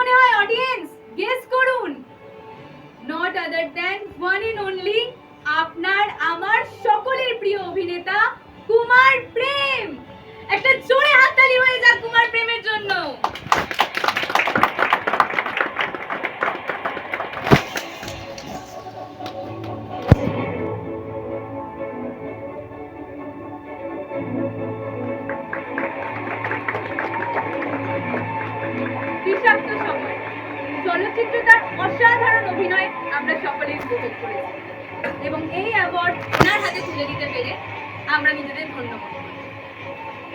মনে হয় audience guess করুন। Not other than one and only আপনার, আমার সকলের প্রিয় অভিনেতা কুমার প্রেম। একটা জোরে হাততালি হয়ে যাক কুমার প্রেমের জন্য। এবং এই অ্যাওয়ার্ড ওনার হাতে তুলে দিতে পেরে আমরা নিজেদের ধন্য করি।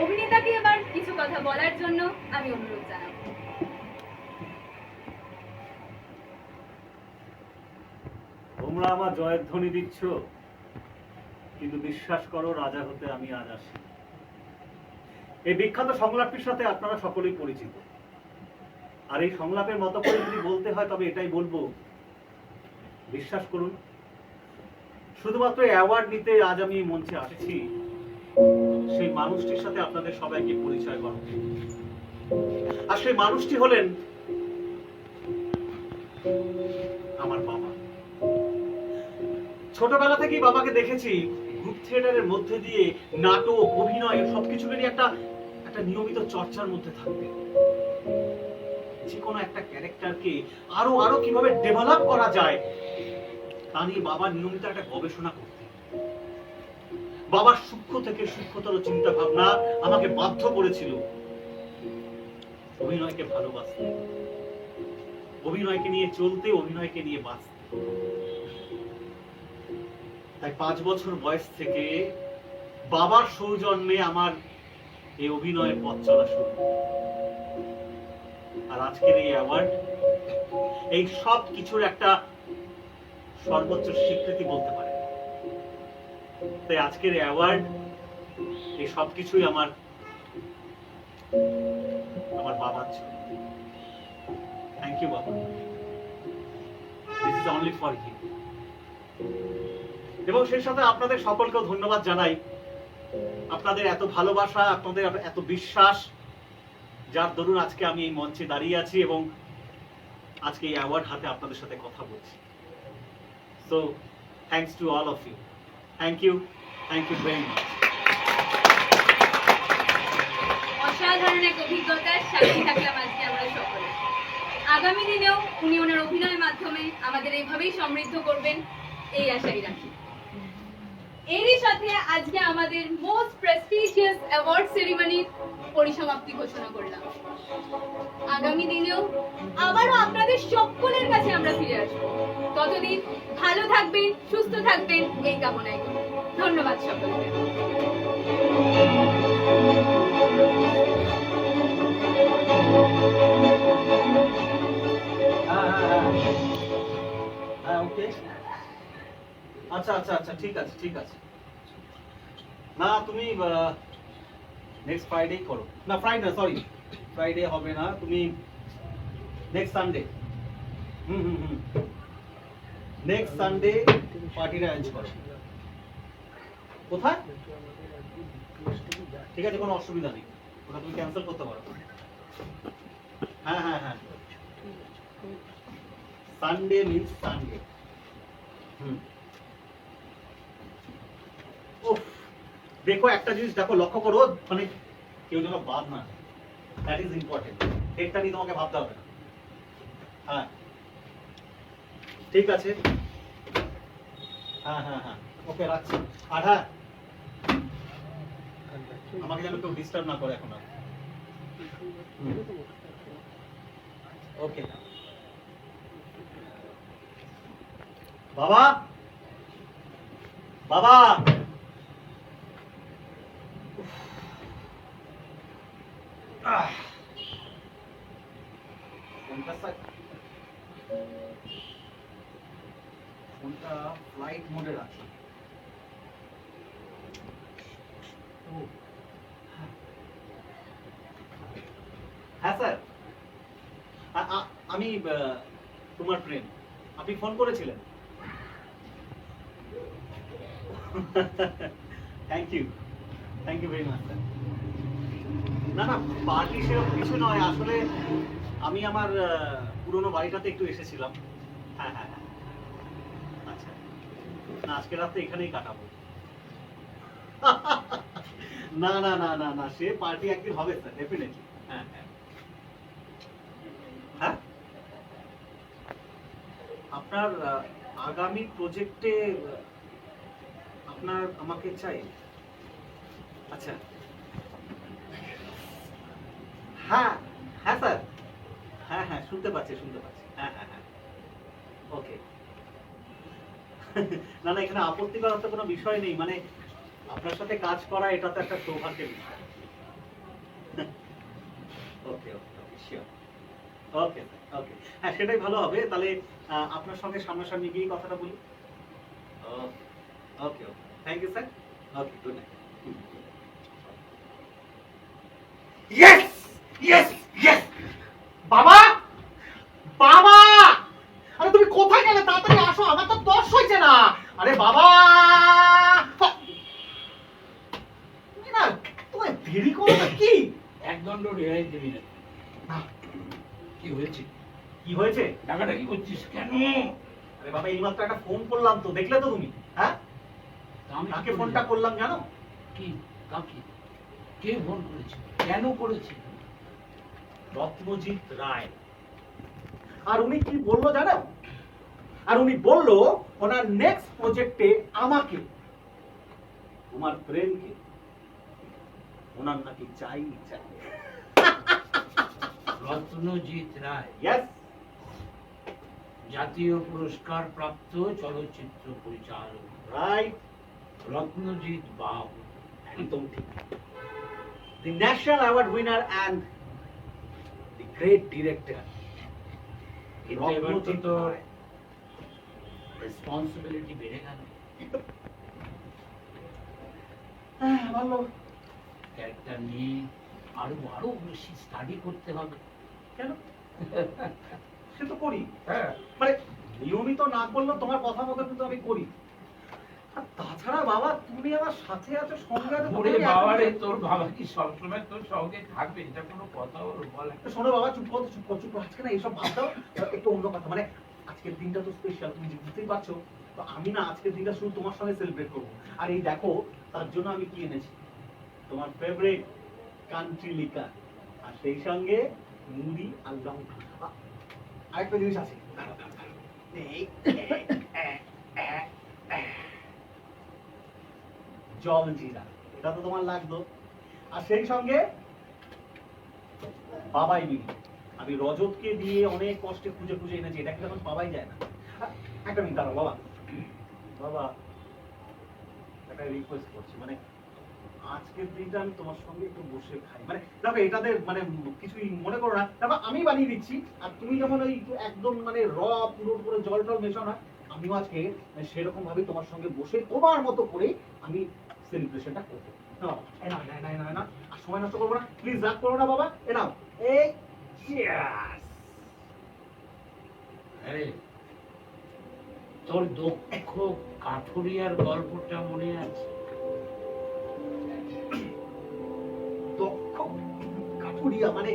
অভিনেতাকে এবার কিছু কথা বলার জন্য আমি অনুরোধ জানাব। তোমরা আমার জয়ের ধ্বনি দিচ্ছ, কিন্তু বিশ্বাস করো রাজা হতে আমি আজ আসি। এই বিখ্যাত সংলাপটির সাথে আপনারা সকলেই পরিচিত। আর এই সংলাপের মতো করে যদি বলতে হয়, তবে এটাই বলব বিশ্বাস করুন, শুধুমাত্র অ্যাওয়ার্ড নিতে আজ আমি মঞ্চে আসছি। সেই মানুষটির সাথে আপনাদের সবাইকে পরিচয় করো আর সেই মানুষটি হলেন আমার বাবা। ছোটবেলা থেকেই বাবাকে দেখেছি গ্রুপ থিয়েটারের মধ্যে দিয়ে নাটক, অভিনয়, সবকিছু নিয়ে একটা একটা নিয়মিত চর্চার মধ্যে থাকতে যে কোনো একটা ক্যারেক্টারকে আরও আরও কীভাবে ডেভেলপ করা যায়, তা নিয়ে বাবা নিয়মিত একটা গবেষণা করতে বাবার সূক্ষ্ম থেকে সূক্ষ্মতর চিন্তা ভাবনা আমাকে বাধ্য করেছিল। অভিনয়কে ভালোবাসতে অভিনয়কে নিয়ে চলতে, অভিনয়কে নিয়ে বাঁচতে তাই পাঁচ বছর বয়স থেকে বাবার সৌজন্যে আমার এই অভিনয়ের পথ চলা শুরু। আর আজকের এই অ্যাওয়ার্ড এই সব কিছুর একটা সর্বোচ্চ স্বীকৃতি বলতে পারে। তাই আজকের অ্যাওয়ার্ড এই সব কিছুই আমার আমার বাবার জন্য। থ্যাংক ইউ বাবা। This is only for you এবং সেই সাথে আপনাদের সকলকেও ধন্যবাদ জানাই। আপনাদের এত ভালোবাসা, আপনাদের এত বিশ্বাস যার দরুন আজকে আমি এই মঞ্চে দাঁড়িয়ে আছি এবং আজকে এই অ্যাওয়ার্ড হাতে আপনাদের সাথে কথা বলছি। So thanks to all of you thank you thank you very much অসাধারণ এক অভিজ্ঞতার থাকলাম আজকে আমরা সকলে। আগামী দিনেও উনি ওনার অভিনয়ের মাধ্যমে আমাদের এইভাবেই সমৃদ্ধ করবেন, এই আশাই রাখি। এরই সাথে আজকে আমাদের মোস্ট প্রেস্টিজিয়াস অ্যাওয়ার্ড সেরিমনির পরিসমাপ্তি ঘোষণা করলাম। আগামী দিনেও আবারও আপনাদের সকলের কাছে আমরা ফিরে আসব। ততদিন ভালো থাকবেন, সুস্থ থাকবেন, এই কামনায় ধন্যবাদ সকলকে। হ্যাঁ হ্যাঁ হ্যাঁ। আচ্ছা আচ্ছা আচ্ছা ঠিক আছে ঠিক আছে। না, তুমি নেক্সট ফ্রাইডে করো। না ফ্রাইডে সরি ফ্রাইডে হবে না, তুমি next Sunday hmm hmm hmm. Next Sunday পার্টিটা অ্যারেঞ্জ করো। কোথায়? ঠিক আছে, কোনো অসুবিধা নেই। ওটা তুমি ক্যান্সেল করতে পারো। হ্যাঁ হ্যাঁ হ্যাঁ। Sunday means Sunday hmm. দেখো একটা জিনিস, দেখো, লক্ষ্য করো মানে কেউ যেন বাদ না দ্যাট ইজ ইম্পর্টেন্ট নিয়ে তোমাকে ভাবতে হবে না। হ্যাঁ। ঠিক আছে। হ্যাঁ হ্যাঁ হ্যাঁ। ওকে, রাখছি। আর হ্যাঁ আমাকে যেন কেউ ডিস্টার্ব না করে এখন আর। ওকে। বাবা! বাবা! হ্যাঁ। স্যার। আমি তোমার প্রেম আপনি ফোন করেছিলেন? Thank you thank you very much sir না না পার্টি সেরকম কিছু নয়। আসলে আমি আমার পুরোনো বাড়িটাতে একটু এসেছিলাম। হ্যাঁ হ্যাঁ হ্যাঁ। আচ্ছা। না, আজকে রাতে এখানেই কাটাবো। না না না না না, সে পার্টি একদিন হবে স্যার ডেফিনেটলি হ্যাঁ হ্যাঁ। হ্যাঁ? আপনার আগামী প্রজেক্টে আপনার আমাকে চাই। আচ্ছা। হ্যাঁ হ্যাঁ স্যার। হ্যাঁ হ্যাঁ শুনতে পাচ্ছি শুনতে পাচ্ছি। হ্যাঁ হ্যাঁ হ্যাঁ। ওকে না না, এখানে আপত্তি করার তো কোনো বিষয় নেই। মানে আপনার সাথে কাজ করা, এটা তো একটা সৌভাগ্যের বিষয়। ওকে ওকে ওকে শিওর ওকে হ্যাঁ সেটাই ভালো হবে। তাহলে আপনার সঙ্গে সামনাসামনি গিয়ে কথাটা বলি। Okay okay thank you sir okay good night yes yes yes বাবা বাবা! আরে তুমি কোথায় গেলে? তাড়াতাড়ি আসো আমার তো দশ হয়েছে না। আরে বাবা! না তোমায় দেরি করো না কি? এক দণ্ড রেহাই দিবি না, কি হয়েছে? কি হয়েছে? টাকাটা কি করছিস কেন? আরে বাবা এইমাত্র একটা ফোন করলাম তো দেখলে তো তুমি হ্যাঁ? আমি কাকে ফোনটা করলাম জানো? কি? কাকে? কে ফোন করেছে? কেন করেছে? রত্নজিৎ রায়। আর উনি কি বলল জানো? আর উনি বলল ওনার নেক্সট প্রজেক্টে আমাকে তোমার প্রেমকে ওনার নাকি চাই চাই রত্নজিৎ রায়। ইয়েস জাতীয় পুরস্কার প্রাপ্ত চলচ্চিত্র পরিচালক। রাইট রত্নজিৎ বাবু। একদম ঠিক। The national award winner and great director কিন্তু তো রেসপন্সিবিলিটি বেড়ে গেল। ভালো ক্যারেক্টার নিয়ে আরও আরও বেশি স্টাডি করতে হবে। কেন? সে তো করি। হ্যাঁ। মানে নিয়মিত না করলেও তোমার কথা মতো কিন্তু আমি করি। তাছাড়া বাবা তুমি আমার সাথে আছো সঙ্গে আছো ওরে বাবা রে তোর বাবা কি সবসময় তোর সঙ্গে থাকবে? এটা কোনো কথা হলো বল। একটা। শোনো বাবা চুপ করো চুপ করো চুপ করো। আজকে না এইসব দাও একটু অন্য কথা। মানে আজকের দিনটা তো স্পেশাল তুমি বুঝতেই পারছ। তো আমি না আজকের দিনটা শুধু তোমার সঙ্গে সেলিব্রেট করব। আর এই দেখো তার জন্য আমি কি এনেছি? তোমার ফেভারিট কান্ট্রি লিকার আর সেই সঙ্গে মুড়ি আর লঙ্কা। আরেকটা জিনিস আছে। এই, এই, এ, এ, এ। জল জিরা এটা তো তোমার লাগতো আর সেই সঙ্গে বাবাই বিড়ি আমি রজতকে দিয়ে অনেক কষ্টে খুঁজে খুঁজে এনেছি, এটা কিন্তু এখন পাওয়াই যায় না। একটা মিনিট দাঁড়াও, বাবা। বাবা, একটা রিকোয়েস্ট করছি মানে আজকের দিনটা আমি তোমার সঙ্গে একটু বসে খাই। মানে দেখো, এটাতে মানে কিছুই মনে করো না। তারপর আমি বানিয়ে দিচ্ছি, আর তুমি যখন ওই একদম মানে র পুরো পুরো জল টল মেশাও না, আমিও আজকে সেরকম ভাবে তোমার সঙ্গে বসে তোমার মতো করে আমি সেলিব্রেশনটা করব। আর সময় নষ্ট করব না। প্লিজ রাগ করো না বাবা। এ নাও। এই! আরে তোর দক্ষ কাঠুরিয়ার গল্পটা মনে আছে? দক্ষ কাঠুরিয়া মানে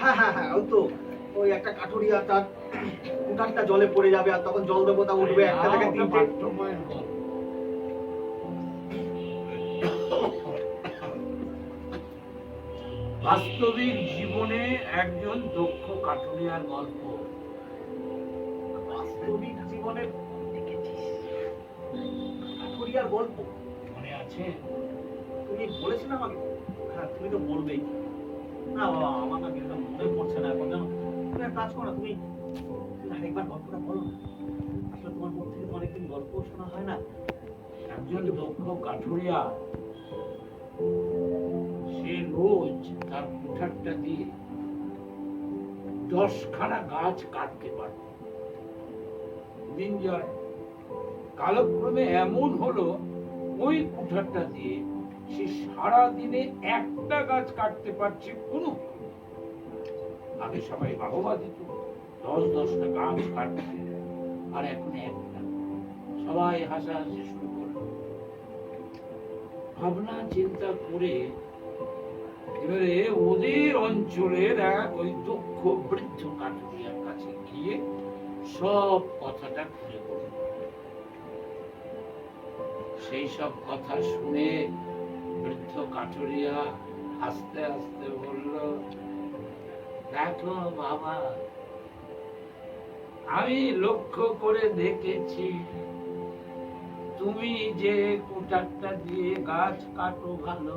হ্যাঁ হ্যাঁ হ্যাঁ ওই তো ওই একটা কাঠুরিয়া তার জলে পড়ে যাবে আর তখন জল দেবতা উঠবে একটা থেকে তিনটে। বাস্তবিক জীবনে একজন দক্ষ কাঠুরিয়ার গল্প। বাস্তবিক জীবনের কাঠুরিয়ার গল্প মনে আছে? তুমি বলেছিলে আমাকে? হ্যাঁ তুমি তো বলবেই। না বাবা আমার না কিন্তু মনে পড়ছে না এখন জানো? তুমি এক কাজ করো তুমি আরেকবার গল্পটা বলো না। আসলে তোমার মুখ থেকে অনেকদিন গল্প শোনা হয় না। একজন দক্ষ কাঠুরিয়া সে রোজ কুঠারটা দিয়ে দশখানা গাছ কাটতে পারত দিন কালক্রমে এমন হলো, ওই কুঠারটা দিয়ে সে সারা দিনে একটা গাছ কাটতে পারছে কোনো আগে সবাই বাহবা দিত, দশ দশটা গাছ কাটছে আর এখন একটা। সবাই হাসাহাসি শুরু করল। ভাবনা, চিন্তা করে এবারে ওদের অঞ্চলের এক ওই দক্ষ বৃদ্ধ কাঠুরিয়ার কাছে গিয়ে সব কথাটা খুলে বলল সেই সব কথা শুনে বৃদ্ধ কাঠুরিয়া আস্তে আস্তে বলল দেখো বাবা আমি লক্ষ্য করে দেখেছি তুমি যে কুটারটা দিয়ে গাছ কাটো ভালো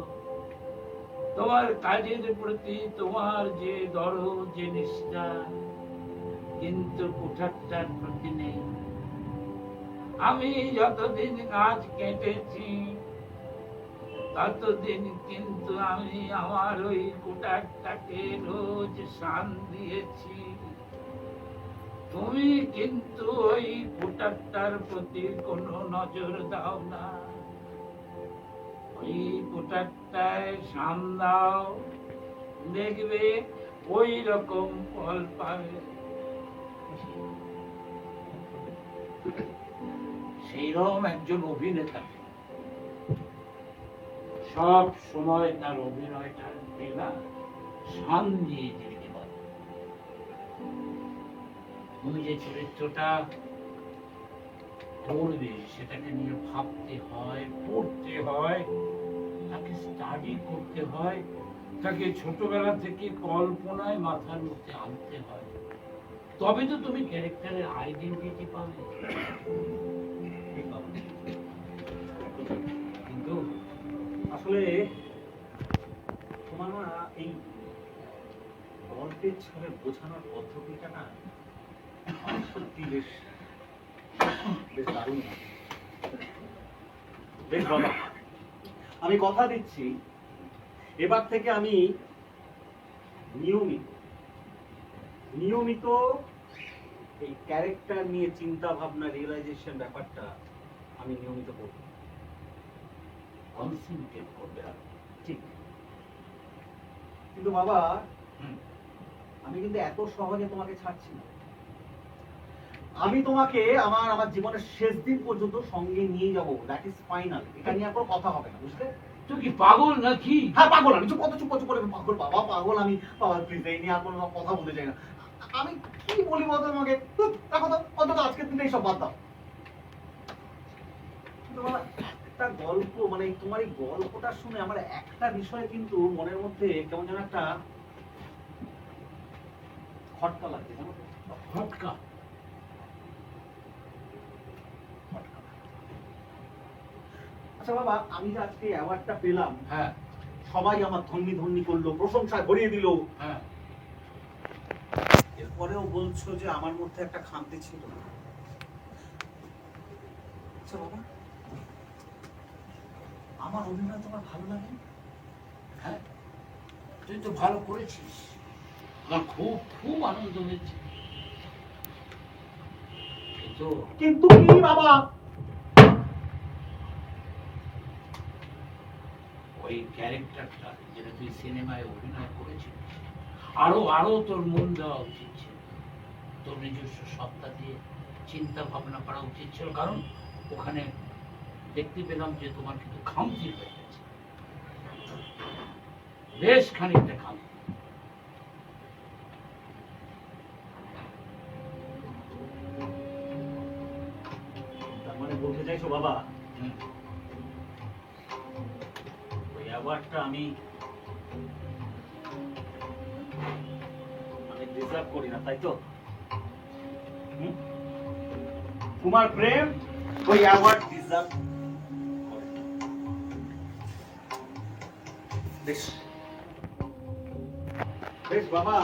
তোমার কাজের প্রতি, তোমার যে দরদ, যে নিষ্ঠা, কিন্তু কুঠারটার প্রতি নেই। আমি যতদিন গাছ কেটেছি, ততদিন কিন্তু আমি আমার ওই কুটারটাকে রোজ শান দিয়েছি। তুমি কিন্তু ওই কুটারটার প্রতি কোনো নজর দাও না। ওই শান দাও। দেখবে ওই রকম ফল পাবে। একজন অভিনেতা। সব সময় তার অভিনয়টা বেলা শান দিয়ে যেতে তুমি যে চরিত্রটা করবে, সেটাকে নিয়ে ভাবতে হয়, পড়তে হয়, তাকে স্টাডি করতে হয়, তাকে ছোটবেলা থেকে কল্পনায় মাথার মধ্যে আনতে হয়। তবে তো তুমি ক্যারেক্টারের আইডেন্টিটি পাবে। কিন্তু আসলে তোমার না এই গল্পের ছলে বোঝানোর পদ্ধতিটা না সত্যি বেশ বেশ দারুণ। বেশ বাবা আমি কথা দিচ্ছি এবার থেকে আমি নিয়মিত নিয়মিত এই ক্যারেক্টার নিয়ে চিন্তা ভাবনা রিয়েলাইজেশন ব্যাপারটা আমি নিয়মিত করব। কনসেন্ট্রেট করবে আর ঠিক। কিন্তু বাবা আমি কিন্তু এত সহজে তোমাকে ছাড়ছি না। আমি তোমাকে আমার আমার জীবনের শেষ দিন পর্যন্ত সঙ্গে নিয়ে যাব। দ্যাট ইজ ফাইনাল এটা নিয়ে আর কোনো কথা হবে না বুঝলে? তুই কি পাগল নাকি? হ্যাঁ পাগল আমি চুপ কত চুপ কত করে পাগল বাবা পাগল আমি বাবা প্লিজ এই নিয়ে আর কোনো কথা বলতে চাই না। আমি কি বলি তোমাকে দেখো তো অন্তত আজকের দিনে সব বাদ দাও। একটা গল্প মানে তোমার এই গল্পটা শুনে আমার একটা বিষয় কিন্তু মনের মধ্যে কেমন যেন একটা খটকা লাগছে জানো খটকা। আচ্ছা বাবা আমি যে আজকে অ্যাওয়ার্ডটা পেলাম হ্যাঁ। সবাই আমার ধন্যি ধন্যি করল প্রশংসা ভরিয়ে দিল। হ্যাঁ। এরপরেও বলছো যে আমার মধ্যে একটা খামতি ছিল। আচ্ছা বাবা আমার অভিনয় তোমার ভালো লাগে? হ্যাঁ তুই তো ভালো করেছিস। আমার খুব খুব আনন্দ হয়েছে। কিন্তু কিন্তু কি বাবা ওই ক্যারেক্টারটা যেটা তুই সিনেমায় অভিনয় করেছিস, আরও আরও তোর মন দেওয়া উচিত ছিল। তোর নিজস্ব সত্তা দিয়ে চিন্তা ভাবনা করা উচিত ছিল, কারণ ওখানে দেখতে পেলাম যে তোমার কিন্তু খামতি হয়ে গেছে। বেশ খানিকটা খামতি। আমি মানে তাই তো? তোমার প্রেম ওই অ্যাওয়ার্ড ডিজার্ভ বেশ বাবা।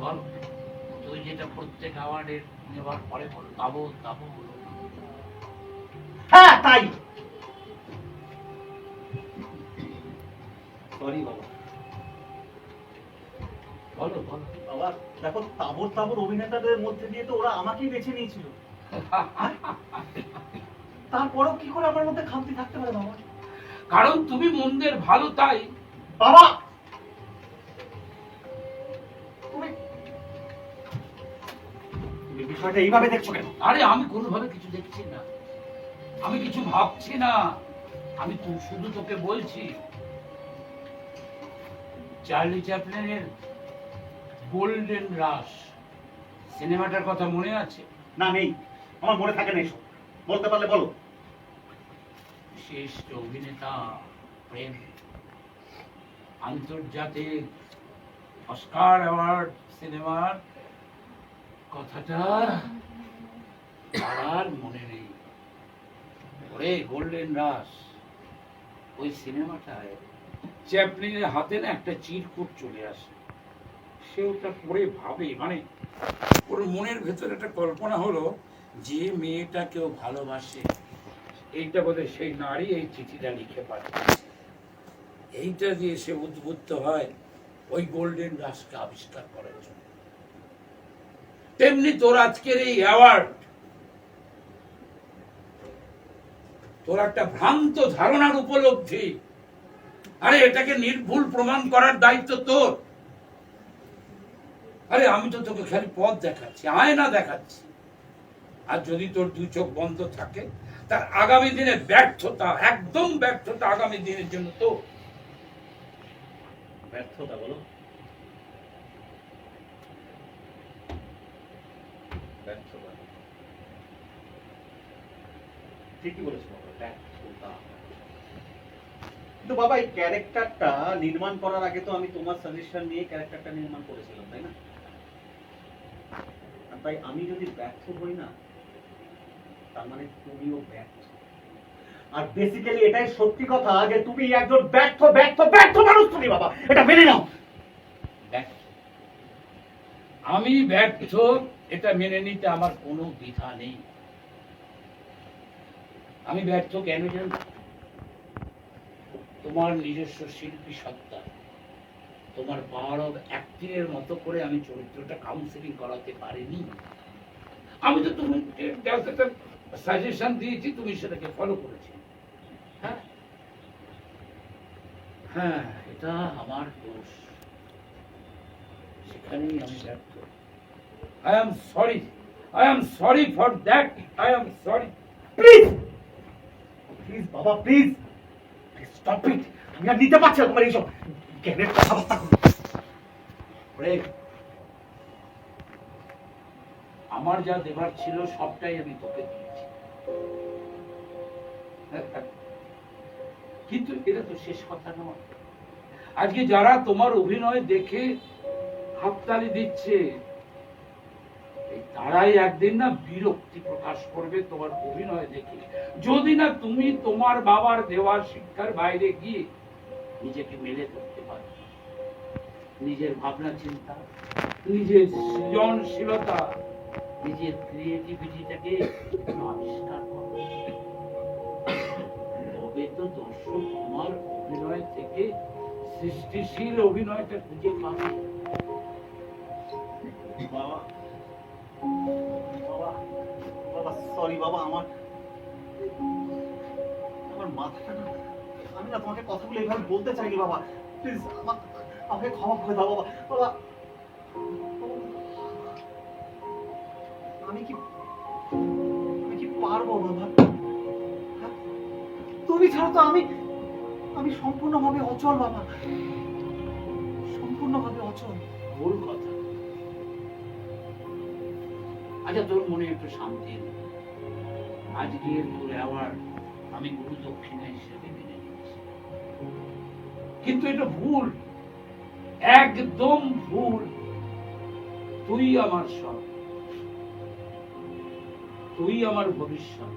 বল তুই যেটা প্রত্যেক অ্যাওয়ার্ডের নেবার পরে বল তাবো তাবো বলো। হ্যাঁ তাই। সরি বাবা। বলো বলো। বাবা দেখো তাবর তাবর অভিনেতাদের মধ্যে দিয়ে তো ওরা আমাকেই বেছে নিয়েছিল। তারপরেও কি করে আমার মধ্যে খামতি থাকতে পারে বাবা? কারণ তুমি মন্দের ভালো তাই। বাবা বিষয়টা এইভাবে দেখছ কেন? আরে আমি কোনোভাবে কিছু দেখছি না। আমি কিছু ভাবছি না। আমি তো শুধু তোকে বলছি চার্লি চ্যাপলিনের গোল্ডেন রাশ সিনেমাটার কথা মনে আছে? না নেই। আমার মনে থাকে না এসব। বলতে পারলে বলো। শ্রেষ্ঠ অভিনেতা প্রেম আন্তর্জাতিক অস্কার অ্যাওয়ার্ড সিনেমার কথাটা আর মনে নেই। ওরে গোল্ডেন রাশ ওই সিনেমাটায় চ্যাপলিনের হাতে না একটা চিরকুট চলে আসে। সে ওটা পড়ে ভাবে মানে ওর মনের ভেতরে একটা কল্পনা হলো যে মেয়েটা কেউ ভালোবাসে। এইটা বলে সেই নারী এই চিঠিটা লিখে পাঠিয়েছে। এইটা দিয়ে সে উদ্বুদ্ধ হয়, ওই গোল্ডেন রাশকে আবিষ্কার করার জন্য। তেমনি তোর আজকের এই অ্যাওয়ার্ড তোর একটা ভ্রান্ত ধারণার উপলব্ধি। আরে, এটাকে নির্ভুল প্রমাণ করার দায়িত্ব তোর। আরে, আমি তো তোকে খালি পথ দেখাচ্ছি, আয়না দেখাচ্ছি। আর যদি তোর দুই চোখ বন্ধ থাকে, তার আগামী দিনে ব্যর্থতা, একদম ব্যর্থতা আগামী দিনের জন্য তো ব্যর্থতা বলো ব্যর্থতা ঠিকই বলেছ বাবা কিন্তু বাবা এই ক্যারেক্টারটা নির্মাণ করার আগে তো আমি তোমার সাজেশন নিয়ে ক্যারেক্টারটা নির্মাণ করেছিলাম তাই না? তাই আমি যদি ব্যর্থ হই না তার মানে তুমিও ব্যর্থ। আর বেসিক্যালি এটাই সত্যি কথা যে তুমি একজন ব্যর্থ ব্যর্থ ব্যর্থ মানুষ তুমি বাবা এটা মেনে নাও। আমি ব্যর্থ এটা মেনে নিতে আমার কোনো দ্বিধা নেই। আমি ব্যর্থ কেন জানো? তোমার নিজস্ব শিল্পী সত্তা। তোমার পাওয়ার অফ অ্যাক্টিং এর মতো করে আমি চরিত্রটা কাউন্সিলিং করাতে পারিনি। আমি তো তুমি সাজেশন দিয়েছি, তুমি সেটাকে ফলো করেছি। হ্যাঁ? হ্যাঁ এটা আমার দোষ। সেখানেই আমি ব্যর্থ। I am sorry I am sorry for that I am sorry please please বাবা প্লিজ স্টপ ইট আমি আর নিতে পারছি না তোমার এইসব জ্ঞানের কথাবার্তা আমার যা দেবার ছিল সবটাই আমি তোকে দিয়েছি। কিন্তু এটা তো শেষ কথা নয়। আজকে যারা তোমার অভিনয় দেখে হাততালি দিচ্ছে তারাই একদিন না বিরক্তি প্রকাশ করবে তোমার অভিনয় দেখে। যদি না তুমি তোমার বাবার দেওয়া শিক্ষার বাইরে গিয়ে নিজেকে মেলে ধরতে পারো। নিজের ভাবনা চিন্তা, নিজের সৃজনশীলতা, নিজের ক্রিয়েটিভিটিটাকে আবিষ্কার করো। তবে তো দর্শক তোমার অভিনয় থেকে সৃষ্টিশীল অভিনয়টা খুঁজে পাবে। বাবা আমি কি আমি কি পারব বাবা? হ্যাঁ? তুমি ছাড়া তো আমি আমি সম্পূর্ণভাবে অচল, বাবা। সম্পূর্ণভাবে অচল। ভুল কথা। আচ্ছা তোর মনে একটু শান্তি এলো। আজকের তোর অ্যাওয়ার্ড আমি গুরু দক্ষিণা হিসেবে মেনে নিচ্ছি কিন্তু এটা ভুল, একদম ভুল। তুই আমার সব তুই আমার ভবিষ্যৎ।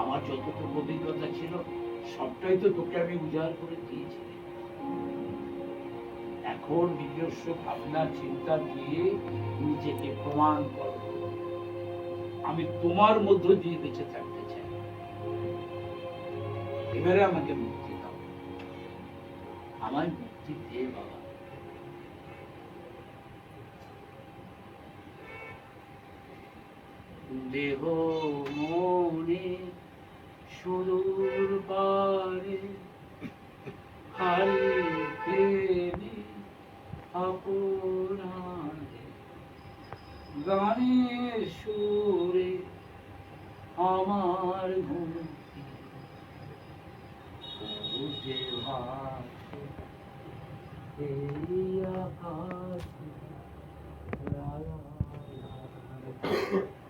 আমার যতটুকু অভিজ্ঞতা ছিল, সবটাই তো তোকে আমি উজাড় করে দিয়েছি। কঠোর নিজস্ব ভাবনা, চিন্তা দিয়ে নিজেকে প্রমাণ করো। আমি তোমার মধ্য দিয়ে বেঁচে থাকতে চাই। এবারে আমাকে মুক্তি দাও। আমায় মুক্তি দে বাবা। দেহ মনে সুদূর পারে হারিতে আপনারে গানের সুরে আমার লা লা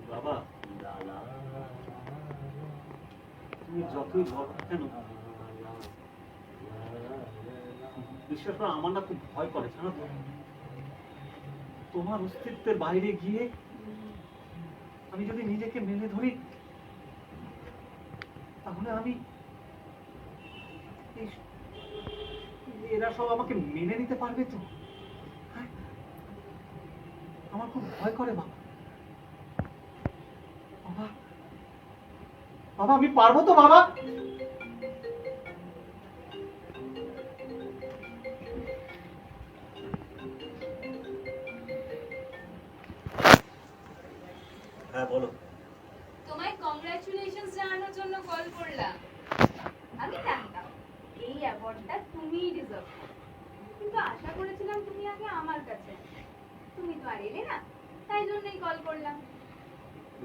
বাবা তুমি যতই বলো কেন বিশ্বাস করো আমার না খুব ভয় করে, জানো তো? তোমার অস্তিত্বের বাইরে গিয়ে আমি যদি নিজেকে মেলে ধরি, তাহলে আমি এরা সব আমাকে মেনে নিতে পারবে তো? হ্যাঁ? আমার খুব ভয় করে বাবা। বাবা বাবা, আমি পারব তো বাবা? হ্যাঁ বলো। তোমায় কংগ্রাচুলেশনস জানানোর জন্য কল করলাম। আমি জানতাম এই অ্যাওয়ার্ডটা তুমিই ডিজার্ভ করো কিন্তু আশা করেছিলাম তুমি আগে আমার কাছে তুমি তো আর এলে না তাই জন্যই কল করলাম।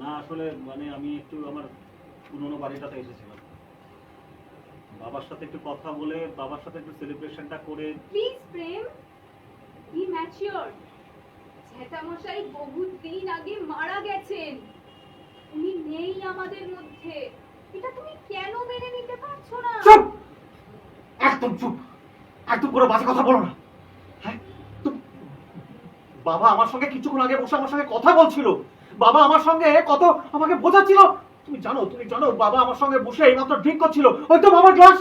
না আসলে মানে আমি একটু আমার পুরোনো বাড়িটাতে এসেছিলাম। বাবার সাথে একটু কথা বলে বাবার সাথে একটু সেলিব্রেশনটা করে প্লিজ প্রেম বি ম্যাচিওর জ্যাঠামশাই বহুত দিন আগে মারা গেছেন। উনি নেই আমাদের মধ্যে। এটা তুমি কেন মেনে নিতে পারছ না? চুপ! একদম চুপ! একদম পুরো বাজে কথা বলো না। হ্যাঁ বাবা আমার সঙ্গে কিছুক্ষণ আগে বসে আমার সঙ্গে কথা বলছিল। বাবা আমার সঙ্গে কত আমাকে বোঝাচ্ছিল। তুমি জানো তুমি জানো, বাবা আমার সঙ্গে বসে এইমাত্র ড্রিঙ্ক করছিল। ওই তো বাবার গ্লাস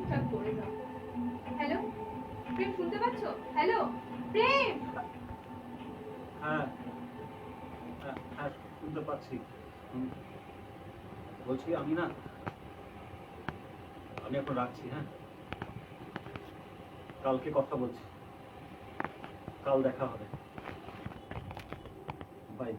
ঠিকঠাক করে দাও। হ্যালো? প্রেম, শুনতে পাচ্ছ? হ্যালো? প্রেম! হ্যাঁ হ্যাঁ হ্যাঁ শুনতে পাচ্ছি। বলছি আমি না, আমি এখন রাখছি হ্যাঁ? কালকে কথা বলছি। কাল দেখা হবে। বাই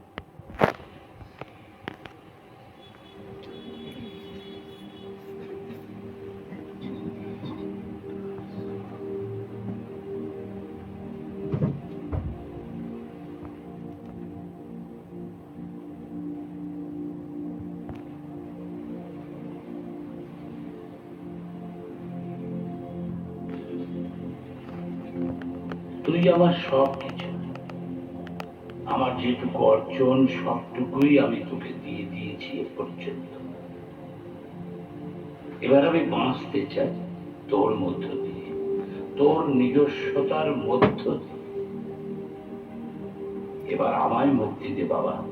তুই আমার সব কিছু আমার যেটুকু অর্জন, সবটুকুই আমি তোকে দিয়ে দিয়েছি এ পর্যন্ত। এবার আমি বাঁচতে চাই তোর মধ্য দিয়ে, তোর নিজস্বতার মধ্য দিয়ে। এবার আমায় মুক্তি দে, বাবা।